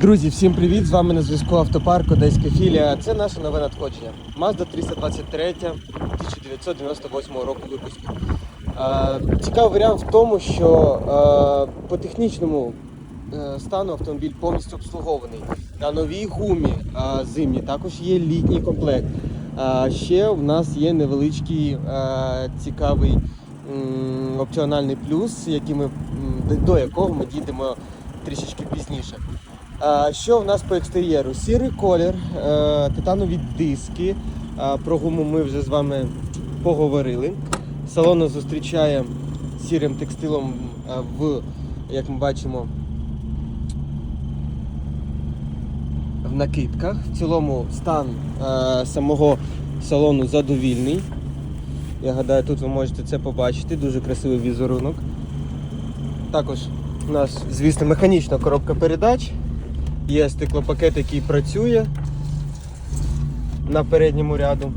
Друзі, всім привіт! З вами на зв'язку Автопарк Одеська філія. Це наше нове надходження. Mazda 323 1998 року випуску. Е, Цікавий варіант в тому, що е, по технічному е, стану автомобіль повністю обслугований. На новій гумі зимній також є літній комплект. Ще в нас є невеличкий цікавий опціональний плюс, який ми, до якого ми дійдемо трішечки пізніше. Що в нас по екстер'єру? Сірий колір, е, титанові диски. Про гуму ми вже з вами поговорили. Салон зустрічає сірим текстилом в, як ми бачимо, в накидках. В цілому стан самого салону задовільний. Я гадаю, тут ви можете це побачити. Дуже красивий візерунок. Також у нас, звісно, механічна коробка передач. Є стеклопакет, який працює на передньому ряду.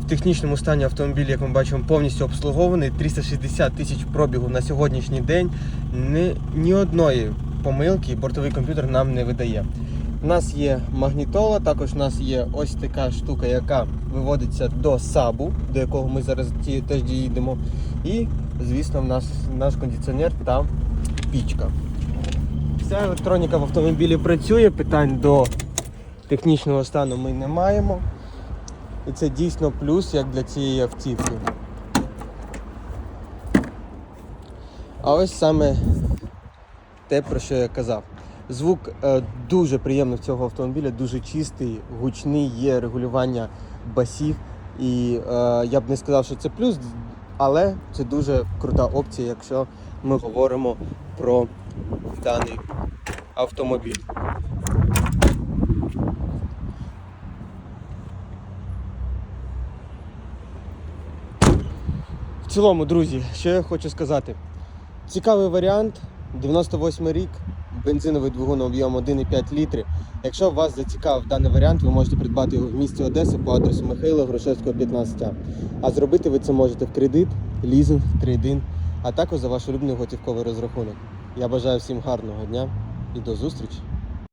В технічному стані автомобіль, як ми бачимо, повністю обслугований. 360 тисяч пробігу на сьогоднішній день. Ні, ні одної помилки бортовий комп'ютер нам не видає. У нас є магнітола, також у нас є ось така штука, яка виводиться до сабу, до якого ми зараз теж дійдемо. І, звісно, в нас наш кондиціонер та пічка. Вся електроніка в автомобілі працює, питань до технічного стану ми не маємо. І це дійсно плюс як для цієї автівки. А ось саме те, про що я казав. Звук е, дуже приємний в цього автомобіля, дуже чистий, гучний, є регулювання басів. І е, я б не сказав, що це плюс, але це дуже крута опція, якщо ми говоримо про даний автомобіль. В цілому, друзі, що я хочу сказати. Цікавий варіант. 98 рік, бензиновий двигун об'ємом 1,5 літри. Якщо вас зацікавив даний варіант, ви можете придбати його в місті Одеси по адресу Михайла Грушевського, 15. А зробити ви це можете в кредит, лізинг, трейдин, а також за ваш улюблений готівковий розрахунок. Я бажаю всім гарного дня і до зустрічі!